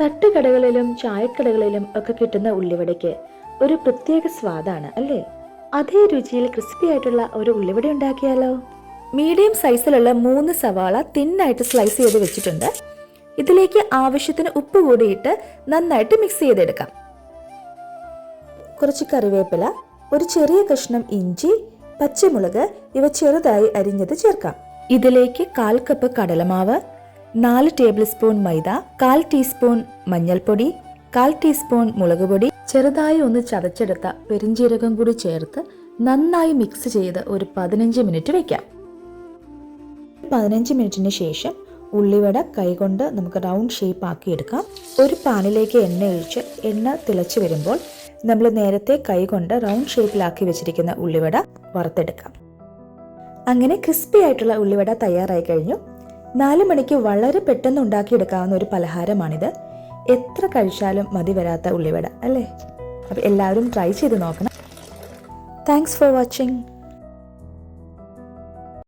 തട്ടുകടകളിലും ചായക്കടകളിലും ഒക്കെ കിട്ടുന്ന ഉള്ളിവടയ്ക്ക് ഒരു പ്രത്യേക സ്വാദാണ് അല്ലേ? അതേ രുചിയിൽ ക്രിസ്പി ആയിട്ടുള്ള ഒരു ഉള്ളിവട ഉണ്ടാക്കിയാലോ? മീഡിയം സൈസിലുള്ള മൂന്ന് സവാള തിന്നായിട്ട് സ്ലൈസ് ചെയ്ത് വെച്ചിട്ടുണ്ട്. ഇതിലേക്ക് ആവശ്യത്തിന് ഉപ്പ് കൂടിയിട്ട് നന്നായിട്ട് മിക്സ് ചെയ്തെടുക്കാം. കുറച്ച് കറിവേപ്പില ഒരു ചെറിയ കഷ്ണം ഇഞ്ചി പച്ചമുളക് ഇവ ചെറുതായി അരിഞ്ഞത് ചേർക്കാം. ഇതിലേക്ക് കാൽ കപ്പ് കടലമാവ് നാല് ടേബിൾ സ്പൂൺ മൈദ കാൽ ടീസ്പൂൺ മഞ്ഞൾപ്പൊടി കാൽ ടീസ്പൂൺ മുളക് പൊടി ചെറുതായി ഒന്ന് ചതച്ചെടുത്ത പെരിഞ്ചീരകം കൂടി ചേർത്ത് നന്നായി മിക്സ് ചെയ്ത് ഒരു പതിനഞ്ച് മിനിറ്റ് വെക്കാം. പതിനഞ്ച് മിനിറ്റിന് ശേഷം ഉള്ളിവട കൈകൊണ്ട് നമുക്ക് റൗണ്ട് ഷേപ്പ് ആക്കി എടുക്കാം. ഒരു പാനിലേക്ക് എണ്ണ ഒഴിച്ച് എണ്ണ തിളച്ചു വരുമ്പോൾ നമ്മൾ നേരത്തെ കൈകൊണ്ട് റൗണ്ട് ഷേപ്പിലാക്കി വെച്ചിരിക്കുന്ന ഉള്ളിവട വറുത്തെടുക്കാം. അങ്ങനെ ക്രിസ്പി ആയിട്ടുള്ള ഉള്ളിവട തയ്യാറായി കഴിഞ്ഞു. നാല് മണിക്ക് വളരെ പെട്ടെന്ന് ഉണ്ടാക്കിയെടുക്കാവുന്ന ഒരു പലഹാരമാണിത്. എത്ര കഴിച്ചാലും മതി വരാത്ത ഉള്ളിവട അല്ലേ? അപ്പോൾ എല്ലാവരും ട്രൈ ചെയ്ത് നോക്കണം. Thanks for watching